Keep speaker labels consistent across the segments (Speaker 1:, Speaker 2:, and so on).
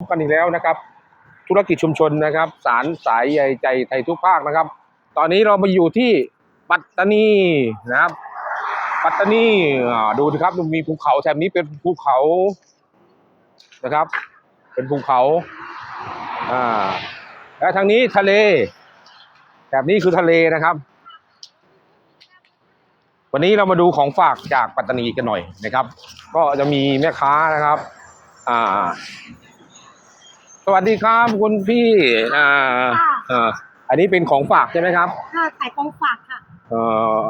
Speaker 1: กันอีกแล้วนะครับ ธุรกิจชุมชนนะครับ สารสายใยใจไทยทุกภาคนะครับ ตอนนี้เรามาอยู่ที่ปัตตานีนะครับ ปัตตานีดูนะครับมันมีภูเขาแถบนี้เป็นภูเขานะครับ เป็นภูเขาอ่าและทางนี้ทะเลแถบนี้คือทะเลนะครับ วันนี้เรามาดูของฝากจากปัตตานีกันหน่อยนะครับ ก็จะมีแม่ค้านะครับ อ่า วัสดีครับคุณพี่อ่า
Speaker 2: ค่ะ
Speaker 1: อ่าอันนี้เป็นของฝากใช่ไหมครับ
Speaker 2: ค่ะขายของฝากค่ะ
Speaker 1: เอ่อ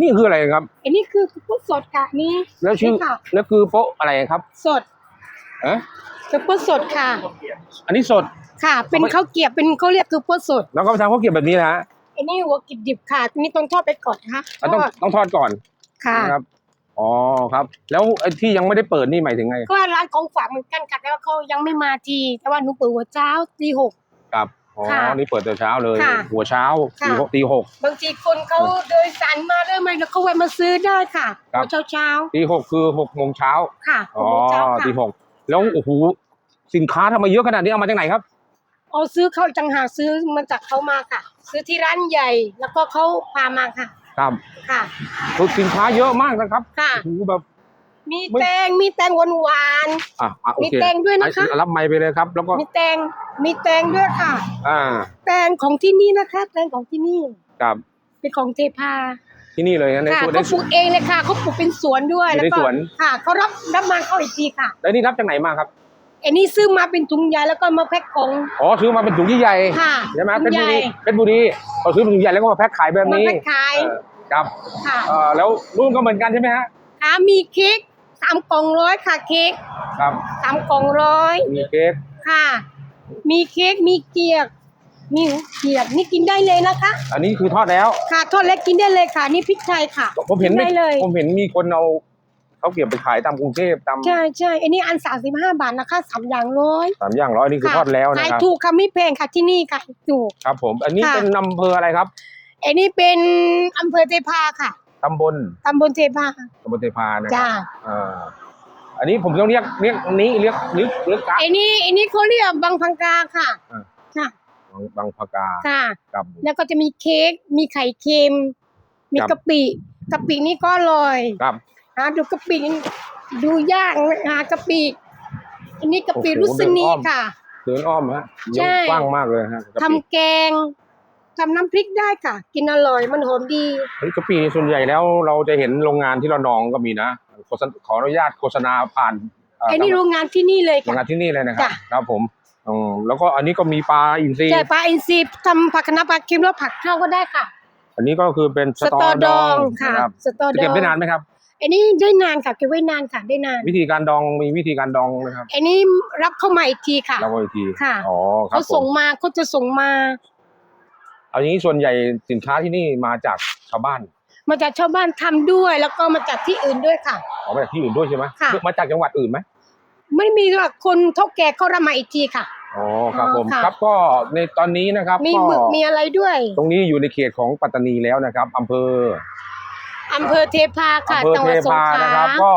Speaker 1: นี่คืออะไรครับ
Speaker 2: อันนี้คือข้าวโพดสดค่ะนี่
Speaker 1: แล้วชื่อ
Speaker 2: นี่ค่ะ
Speaker 1: แล้วคือโป๊ะอะไรครับ
Speaker 2: สด
Speaker 1: เอะ
Speaker 2: ข้าวโพดสดค่ะ
Speaker 1: อันนี้สด
Speaker 2: ค่ะ เป็นข้าวเกรียบเป็นเขาเรียกข้าวโพดสด
Speaker 1: แล้วก็ไปทำข้าวเกรี๊ยวแบบนี้นะฮะ
Speaker 2: อันนี้หัวกิบดิบค่ะอันนี้ต้องทอดไปก่อนนะคะ
Speaker 1: อะต้อง
Speaker 2: ทอด
Speaker 1: ต้องทอดก่อน
Speaker 2: ค่ะ
Speaker 1: นะครับ อ๋อครับ แล้วไอ้ที่ยังไม่ได้เปิดนี่หมายถึงไง
Speaker 2: ก็ร้านของฝากเหมือนกันค่ะแต่ว่าเขายังไม่มาที แต่ว่าหนูเปิดหัวเช้าตีหก
Speaker 1: ครับอ๋อ
Speaker 2: ค่ะ
Speaker 1: นี่เปิดแต่เช้าเลย
Speaker 2: ค่ะ
Speaker 1: หัวเช้า
Speaker 2: ค่ะ
Speaker 1: ตีหกตีหก
Speaker 2: บางทีคนเขาโดยสารมาเรื่อยมาแล้วเขาแวะมาซื้อได้ค่ะ
Speaker 1: ครับ
Speaker 2: หัวเช้าเช้า
Speaker 1: ตีหกคือหกโมงเช้า
Speaker 2: ๆค่ะห
Speaker 1: อ๋
Speaker 2: ก
Speaker 1: อ
Speaker 2: โมงเช้า
Speaker 1: ตี
Speaker 2: ค่ะ
Speaker 1: หกแล้วโอ้โหสินค้าทำไมเยอะขนาดนี้เอามาจากไหนครับ
Speaker 2: เอาซื้อเขาจังหากซื้อมาจากเขามาค่ะ ซื้อที่ร้านใหญ่แล้วก็เขาพามาค่ะ
Speaker 1: ครับ
Speaker 2: ค่ะ
Speaker 1: คือสินค้าเยอะมากนะครับ
Speaker 2: ค่ะ
Speaker 1: โอ้โหแบบ
Speaker 2: มี
Speaker 1: ไม่
Speaker 2: แตงมีแตงหวานหวาน
Speaker 1: อะอะโอ
Speaker 2: มี
Speaker 1: เค
Speaker 2: แตงด้วยนะคะ
Speaker 1: อ่รับไมค์ไปเลยครับ แล้วก็
Speaker 2: ๆมีแตงมีแตงด้วยค่ะ
Speaker 1: อ่า
Speaker 2: แตงของที่นี่นะคะแตงของที่นี่
Speaker 1: กับ
Speaker 2: เป็นของเทพา
Speaker 1: ที่นี่เลยนะใน
Speaker 2: ค่ะ
Speaker 1: สวนใน
Speaker 2: เขา
Speaker 1: ส
Speaker 2: ปลู
Speaker 1: วน
Speaker 2: กเองเลยค่ะเขาปลูกเป็นสวนด้วย
Speaker 1: อยู่
Speaker 2: แล้ว
Speaker 1: ใน
Speaker 2: ก็
Speaker 1: สวน
Speaker 2: ค่ะเขารับรับมาเข้าอีกทีค่ะ
Speaker 1: แล้วนี่รับจากไหนมาครับ
Speaker 2: อันนี้ซื้อมาเป็นถุงใหญ่แล้วก็มาแพ็คของ
Speaker 1: อ๋อซื้อมาเป็นถุงใหญ่ๆ
Speaker 2: ค่ะ
Speaker 1: ใช่ไหมเพ
Speaker 2: ถุ
Speaker 1: ชรงบุ
Speaker 2: ใหญ่
Speaker 1: รีเพชรบุรีเขาซื้อเป็นถุงใหญ่แล้วก็มาแพ็คขายแบบ
Speaker 2: มา
Speaker 1: นี้
Speaker 2: แพ็คขาย
Speaker 1: เออครับ
Speaker 2: ค่ะ
Speaker 1: เออแล้วรุ่นก็เหมือนกันใช่ไหมฮะ
Speaker 2: ค่ะมีเค้กสามกล่องร้อยค่ะเค้ก
Speaker 1: ครับ
Speaker 2: สามกล่องร้อย
Speaker 1: มีเค้ก
Speaker 2: ค่ะ มีเค้กมีเกียกมีเกียกนี่กินได้เลยนะคะ
Speaker 1: อันนี้คือทอดแล้ว
Speaker 2: ค่ะทอดเล็กกินได้เลยค่ะ นี่พริกไทยค่ะ
Speaker 1: ผมเห็น
Speaker 2: กิ
Speaker 1: ไม่
Speaker 2: ได้เลย
Speaker 1: ผมเห็นมีคนเอา เขาวเก็บไปขายตามกรุงเทพตาม
Speaker 2: ใช่ใช่อันนี้อันสามสิบห้าบาทนะคะสามอย่างร้อย
Speaker 1: สามอย่างร้อยนี่คือทอดแล้วนะ
Speaker 2: ขาย
Speaker 1: ครับ
Speaker 2: ถูกค่ะไม่แพงค่ะที่นี่ค่ะถูก
Speaker 1: ครับ ผม อันนี้
Speaker 2: ค่ะ
Speaker 1: เป็นอำเภออะไรครับ
Speaker 2: อันนี้เป็นอำเภอเทพาค่ะ
Speaker 1: ตำบล
Speaker 2: ตำบลเทพา
Speaker 1: ตำบลเทพานะค
Speaker 2: จ้า
Speaker 1: รับอ่าอันนี้ผมต้องเรียกเรียกนี้เรียกเรียกเรียกกะ
Speaker 2: อันนี้อันนี้เขาเรียกบางพังกาค่ะ
Speaker 1: อ่า
Speaker 2: ค่ะ
Speaker 1: บางบางพกา
Speaker 2: ค่ะ
Speaker 1: ครับ
Speaker 2: แล้วก็จะมีเค้กมีไข่เค็ม มี
Speaker 1: ครับ
Speaker 2: กะปิกะปินี่ก็อร่อย
Speaker 1: ครับ
Speaker 2: หาดูกะปิดูยากหากะปิอันนี้กะปิ
Speaker 1: โอ้โห
Speaker 2: รุษณี
Speaker 1: เดินอ้อม
Speaker 2: ค่ะ
Speaker 1: เดินอ้อมฮะ
Speaker 2: ใช่
Speaker 1: กว้างมากเลยฮะกะ
Speaker 2: ทำ
Speaker 1: ปิ
Speaker 2: แกงทำน้ำพริกได้ค่ะ กินอร่อยมันหอมดี
Speaker 1: เฮ้ยกะปิส่วนใหญ่แล้วเราจะเห็นโรงงานที่ระนองก็มีนะโฆษณขออนุญาตโฆษณาผ่านเอ่อ
Speaker 2: ไอ้นี่โรงงานที่นี่เลย
Speaker 1: โรง
Speaker 2: ค่ะ
Speaker 1: งานที่นี่เลยนะครับ
Speaker 2: จ้ะ
Speaker 1: ครับผมอืมแล้วก็อันนี้ก็มีปลาอินทรี
Speaker 2: ใช่ปลาอินทรีทำผักคะน้าปลาเค็มแล้วผักเข้าก็ได้ค่ะ
Speaker 1: อันนี้ก็คือเป็นส
Speaker 2: ส
Speaker 1: ตอ
Speaker 2: ตอ
Speaker 1: ด
Speaker 2: ด
Speaker 1: อ
Speaker 2: องงค่ะ
Speaker 1: นะครับ
Speaker 2: สตอด
Speaker 1: จะ
Speaker 2: อง
Speaker 1: เก็บได้นานไหมครับ
Speaker 2: อันนี้ได้นานค่ะเก็บไว้นานค่ะได้นาน
Speaker 1: วิธีการดองมีวิธีการดองนะครับ
Speaker 2: อันนี้รับเข้ามาอีกทีค่ะ
Speaker 1: เราก็อีกที
Speaker 2: ค่ะ
Speaker 1: อ๋อครับ
Speaker 2: เขา
Speaker 1: ผ
Speaker 2: ส่ง
Speaker 1: ม
Speaker 2: มาเขาจะส่งมา
Speaker 1: เอาอย่างนี้ส่วนใหญ่สินค้าที่นี่มาจากชาวบ้าน
Speaker 2: มาจากชาวบ้านทำด้วย แล้วก็มาจากที่อื่นด้วยค่ะ
Speaker 1: ออกมาจากที่อื่นด้วยใช่ไหม
Speaker 2: ค่ะ
Speaker 1: มาจากจังหวัดอื่นไหม
Speaker 2: ไม่มีหรอกคนเท่าแก่เขารับมาอีกทีค่ะ
Speaker 1: อ๋อครับ
Speaker 2: อ๋อ
Speaker 1: ผม
Speaker 2: ค่ะ
Speaker 1: ครับก็ในตอนนี้นะครับ
Speaker 2: มี
Speaker 1: ก็
Speaker 2: หมึกมีอะไรด้วย
Speaker 1: ตรงนี้อยู่ในเขตของปัตตานีแล้วนะครับอำเภอ
Speaker 2: อำเภอเทพาค่ะ
Speaker 1: อำเภอ
Speaker 2: จังห
Speaker 1: เท
Speaker 2: วัดสง
Speaker 1: พา
Speaker 2: ขลา
Speaker 1: นะครับ ก็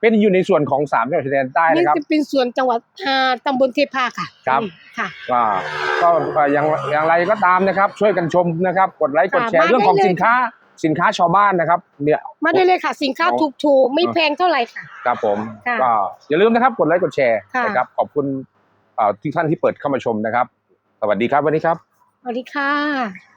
Speaker 1: เป็นอยู่ในส่วนของสามจังหวัดชายแดนใต้
Speaker 2: นี่
Speaker 1: นะครับ
Speaker 2: จะเป็นส่วนจังหวัดอ่าตำบลเทพาค่ะ
Speaker 1: ครับ
Speaker 2: ค่ะ
Speaker 1: ก็ก็ก็อย่างอย่างไรก็ตามนะครับ ช่วยกันชมนะครับ กดไลค์กดแชร์
Speaker 2: ค่ะมา
Speaker 1: เรื่องของ
Speaker 2: ได้เลย
Speaker 1: สินค้าสินค้าชาวบ้านนะครับ เนี่ย
Speaker 2: มาได้เลยค่ะ สินค้า
Speaker 1: อ๋อ
Speaker 2: ถูกๆ ไม่แพงเท่าไหร่ค่ะ
Speaker 1: ครับผม
Speaker 2: ค่ะ
Speaker 1: ก็อย่าลืมนะครับกดไลค์กดแชร์
Speaker 2: ค่ะ
Speaker 1: นะครับ ขอบคุณเอ่อทุกท่านที่เปิดเข้ามาชมนะครับ สวัสดีครับวันนี้ครับ
Speaker 2: สวัสดีค่ะ